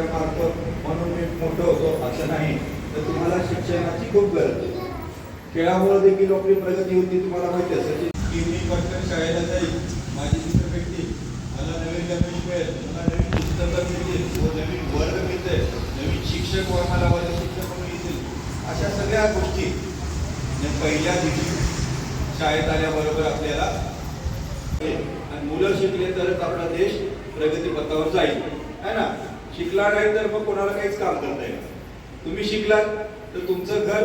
म्हणून मी मोठं होतो असं नाही. तर तुम्हाला शिक्षणाची खूप गरज आहे. खेळामुळे देखील आपली प्रगती होती तुम्हाला माहिती असेल. की मी पटकन शाळेला जाईल माझी मित्र भेटतील मला नवीन नवीन मिळेल मला नवीन पुस्तकं मिळतील व नवीन वर्ग मिळते नवीन शिक्षक व मला वर्ग शिक्षक मिळतील अशा सगळ्या गोष्टी. पहिल्या दिवशी शाळेत आल्याबरोबर आपल्याला आणि मुलं शिकले तरच आपला देश प्रगतीपथावर जाईल. है ना? शिकला नाही तर मग कोणाला काहीच काम करता येईल तुम्ही शिकलात तर तुमचं घर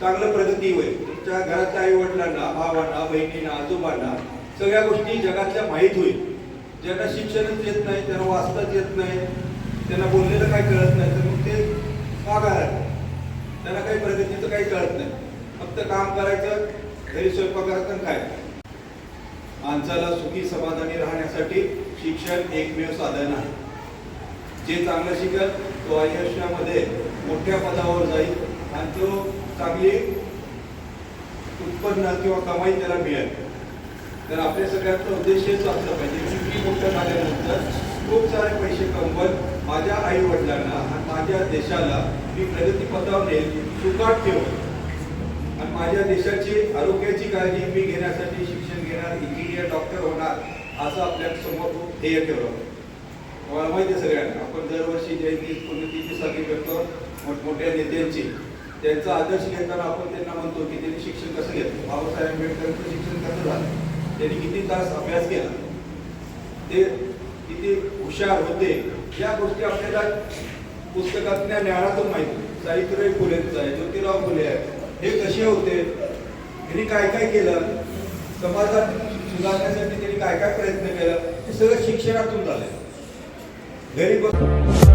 चांगलं प्रगती होईल. तुमच्या घरातल्या आई वडिलांना भावांना बहिणींना आजोबांना सगळ्या गोष्टी जगातल्या माहीत होईल. ज्यांना शिक्षणच येत नाही त्यांना वाचताच येत नाही त्यांना बोललेलं काही कळत नाही तर मग ते माघार आहे. त्यांना काही प्रगतीचं काही कळत नाही. फक्त काम करायचं घरी स्वयंपाक करायचं काय माणसाला सुखी समाधानी राहण्यासाठी शिक्षण एकमेव साधन आहे. जे चांगलं शिकल तो आयुष्यामध्ये मोठ्या पदावर जाईल आणि तो चांगली उत्पन्न किंवा कमाई त्याला मिळेल. तर आपल्या सगळ्यांचा उद्देश हेच पाहिजे. की मी मोठं झाल्यानंतर खूप सारे पैसे कमवत माझ्या आई वडिलांना आणि माझ्या देशाला मी प्रगतीपथावर नेल सुखात ठेवून आणि माझ्या देशाची आरोग्याची काळजी मी घेण्यासाठी शिक्षण घेणार इंजिनियर डॉक्टर होणार असं आपल्यासमोर ध्येय ठेवलं. तुम्हाला माहिती आहे सगळ्यांना आपण दरवर्षी जयंती पुण्यतिथी साजरी करतो मोठमोठ्या नेत्यांची त्यांचा आदर्श घेताना आपण त्यांना म्हणतो की त्यांनी शिक्षण कसं घेतलं? बाबासाहेब आंबेडकरांचं शिक्षण कसं झालं? त्यांनी किती तास अभ्यास केला? ते किती हुशार होते? या गोष्टी आपल्याला पुस्तकातल्या ज्ञानातून माहिती सावित्रीबाई फुलेंचं आहे ज्योतिराव फुले आहे हे कसे होते? त्यांनी काय काय केलं? समाजात सुधारण्यासाठी त्यांनी काय काय प्रयत्न केला? हे सगळं शिक्षणातून झालंय. घरी बस